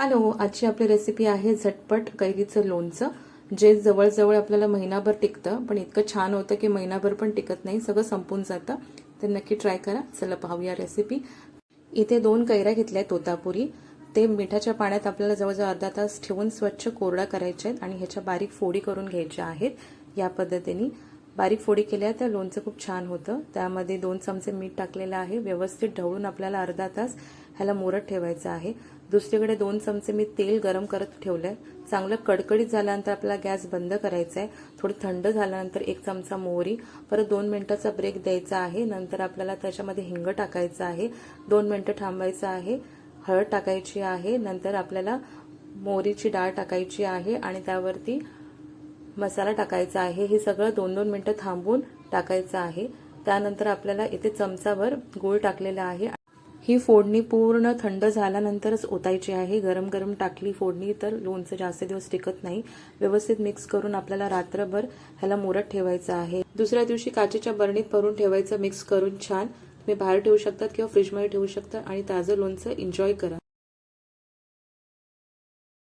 Hello आजची आपली recipe आहे झटपट कैरीचं लोणचं जे जवळजवळ आपल्याला महिनाभर टिकतं पण इतकं छान होतं की महिनाभर पण टिकत नाही सगळं संपून जातं. तर नक्की ट्राय करा. चला पाहूया रेसिपी इथे दोन कैऱ्या घेतल्या आहेत तोतापुरी. ते मिठाच्या पाण्यात आपल्याला जवळजवळ अर्धा तास ठेवून स्वच्छ कोरडा करायचे आहेत आणि ह्याच्या बारीक फोडी करून घ्यायच्या आहेत या पद्धतीने. बारीक फोडी केल्या त्या लोणचं खूप छान होतं. त्यामध्ये दोन चमचे मीठ टाकलेलं आहे. व्यवस्थित ढवळून आपल्याला अर्धा तास ह्याला मोरत ठेवायचं आहे. दुसरीकडे दोन चमचे मी तेल गरम करत ठेवलंय. चांगलं कडकडीत झाल्यानंतर आपला गॅस बंद करायचा आहे थोडं थंड झाल्यानंतर एक चमचा मोहरी. परत दोन मिनिटाचा ब्रेक द्यायचा आहे. नंतर आपल्याला त्याच्यामध्ये हिंग टाकायचं आहे. दोन मिनिटं थांबायचं आहे. हळद टाकायची आहे. नंतर आपल्याला मोहरीची डाळ टाकायची आहे आणि त्यावरती मसाला टाकायचा आहे. हे सगळं दोन दोन मिनटं थांबून टाकायचं आहे. त्यानंतर आपल्याला इथे चमचाभर गूळ टाकलेला आहे. ही फोडणी पूर्ण थंड झाल्यानंतरच ओतायची आहे. गरम गरम टाकली फोडणी तर लोणचं जास्त दिवस टिकत नाही. व्यवस्थित मिक्स करून आपल्याला रात्रभर ह्याला मुरत ठेवायचं आहे. दुसऱ्या दिवशी काचेच्या बरणीत भरून ठेवायचं मिक्स करून छान. तुम्ही बाहेर ठेवू शकतात किंवा फ्रीजमध्ये ठेवू शकता आणि ताजं लोणचं एन्जॉय करा.